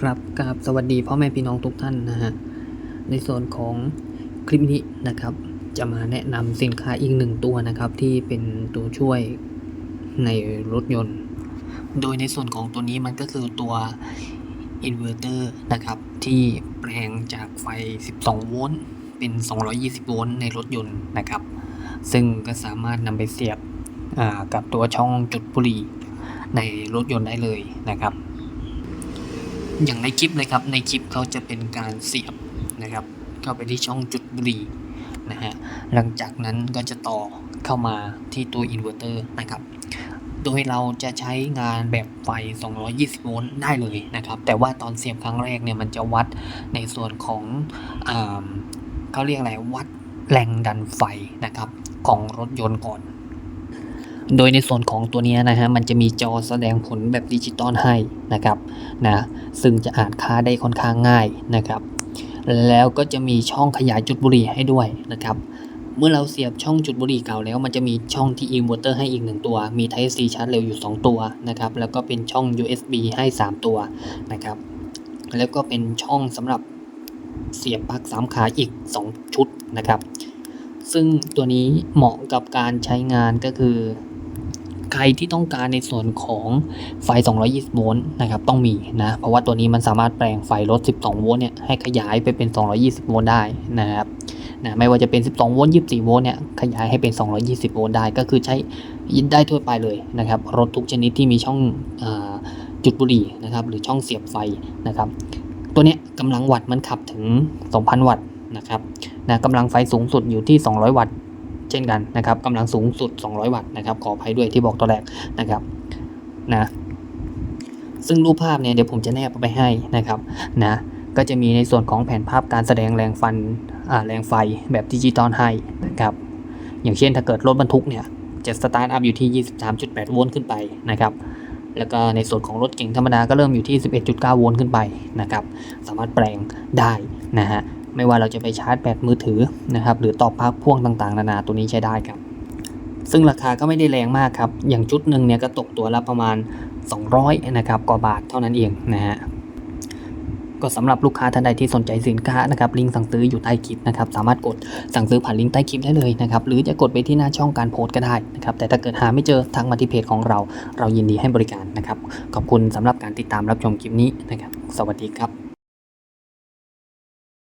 ครับกับสวัสดีพ่อแม่พี่น้องทุกท่านนะฮะ ในส่วนของคลิปนี้นะครับ จะมาแนะนำสินค้าอีกหนึ่งตัวนะครับที่เป็นตัวช่วยในรถยนต์ โดยในส่วนของตัวนี้มันก็คือตัวอินเวอร์เตอร์นะครับ ที่แปลงจากไฟ 12 โวลต์เป็น 220 โวลต์ในรถยนต์นะครับ ซึ่งก็สามารถนำไปเสียบกับตัวช่องจุดบุหรี่ในรถยนต์ได้เลยนะครับ อย่างในคลิปเลยครับ ในคลิปเขาจะเป็นการเสียบนะครับ เข้าไปที่ช่องจุดบุหรี่นะฮะ หลังจากนั้นก็จะต่อเข้ามาที่ตัวอินเวอร์เตอร์นะครับ โดยเราจะใช้งานแบบไฟ 220 โวลต์ได้เลยนะครับ แต่ว่าตอนเสียบครั้งแรกเนี่ยมันจะวัดในส่วนของอเขาเรียกอะไรวัดแรงดันไฟนะครับของรถยนต์ก่อน โดยในส่วนของตัวนี้นะฮะมันจะมีจอแสดงผลแบบดิจิตอลให้นะครับนะซึ่งจะอ่านค่าได้ค่อนข้างง่ายนะครับ แล้วก็จะมีช่องขยายจุดบุหรี่ให้ด้วยนะครับ เมื่อเราเสียบช่องจุดบุหรี่เก่าแล้ว มันจะมีช่องที่อินเวอร์เตอร์ให้อีก 1 ตัว มี Type C ชาร์จเร็วอยู่ 2 ตัวนะครับแล้วก็เป็นช่อง USB ให้ 3 ตัวนะครับแล้วก็เป็นช่องสำหรับเสียบปลั๊กสามขาอีก 2 ชุดนะครับ ซึ่งตัวนี้เหมาะกับการใช้งานก็คือ ใครที่ต้องการในส่วนของไฟ 220 โวลต์นะครับต้องมีนะเพราะว่าตัวนี้มันสามารถแปลงไฟรถ12 โวลต์เนี่ยให้ขยายไปเป็น 220 โวลต์ได้นะครับนะไม่ว่าจะเป็น 12 โวลต์ 24 โวลต์เนี่ยขยายให้เป็น 220 โวลต์ได้ก็คือใช้ยินได้ทั่วไปเลยนะครับรถทุกชนิดที่มีช่องอจุดบุหรี่นะครับหรือช่องเสียบไฟนะครับตัวเนี้ยกำลังวัตต์มันขับถึง 2,000 วัตต์นะครับนะกำลังไฟสูงสุดอยู่ที่ 200 วัตต์ เช่นกันนะครับกำลังสูงสุด 200 วัตต์นะครับขออภัยด้วยที่บอกตัวแรกนะครับนะซึ่งรูปภาพเนี่ยเดี๋ยวผมจะแนบไปให้นะครับนะก็จะมีในส่วนของแผนภาพการแสดงแรงฟันอ่าแรงไฟแบบดิจิตอลให้นะครับอย่างเช่นถ้าเกิดรถบรรทุกเนี่ยจะสตาร์ทอัพอยู่ที่ 23.8 โวลต์ขึ้นไปนะครับแล้วก็ในส่วนของรถเก๋งธรรมดาก็เริ่มอยู่ที่ 11.9 โวลต์ขึ้นไปนะครับ สามารถแปลงได้นะฮะ ไม่ว่าเราจะไปชาร์จแบตมือถือนะครับหรือต่อปลั๊กพ่วงต่างๆ นานาตัวนี้ใช้ได้ครับ ซึ่งราคาก็ไม่ได้แรงมากครับ อย่างชุดหนึ่งเนี่ยก็ตกตัวละประมาณ 200นะครับกว่าบาทเท่านั้นเองนะฮะก็สำหรับลูกค้าท่านใดที่สนใจสินค้านะครับลิงก์สั่งซื้ออยู่ใต้คลิปนะครับสามารถกดสั่งซื้อผ่านลิงก์ใต้คลิปได้เลยนะครับหรือจะกดไปที่หน้าช่องการโพสต์ก็ได้นะครับแต่ถ้าเกิดหาไม่เจอทางมาที่เพจของเรา เรายินดีให้บริการนะครับขอบคุณสำหรับการติดตามรับชมคลิปนี้นะครับ สวัสดีครับ